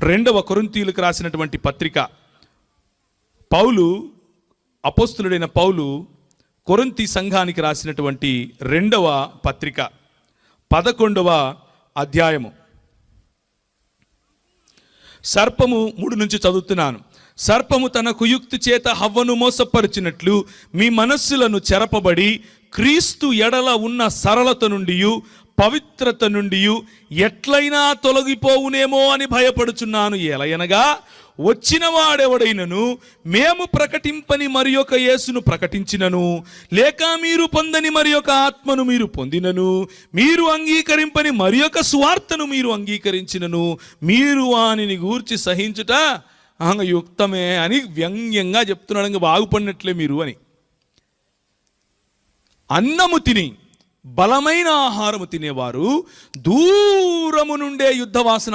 రెండవ కొరింతీయులకు రాసినటువంటి పత్రిక. పౌలు అపోస్తులుడైన పౌలు కొరంతి సంఘానికి రాసినటువంటి రెండవ పత్రిక. పదకొండవ అధ్యాయము. సర్పము మూడు నుంచి చదువుతున్నాను. సర్పము తన కుయుక్తి చేత హవ్వను మోసపరిచినట్లు మీ మనస్సులను చెరపబడి క్రీస్తు ఎడల ఉన్న సరళత నుండి పవిత్రత నుండి ఎట్లయినా తొలగిపోవునేమో అని భయపడుచున్నాను ఎలయనగా వచ్చిన వాడెవడైనను మేము ప్రకటింపని మరి ఒక యేసును ప్రకటించినను లేక మీరు పొందని మరి ఒక ఆత్మను మీరు పొందినను మీరు అంగీకరింపని మరి ఒక స్వార్థను మీరు అంగీకరించినను మీరు వానిని గూర్చి సహించుట ఆంగ యుక్తమే అని వ్యంగ్యంగా చెప్తున్నాడు బాగుపడినట్లే మీరు అని. అన్నము తిని బలమైన ఆహారము తినేవారు దూరము నుండే యుద్ధవాసన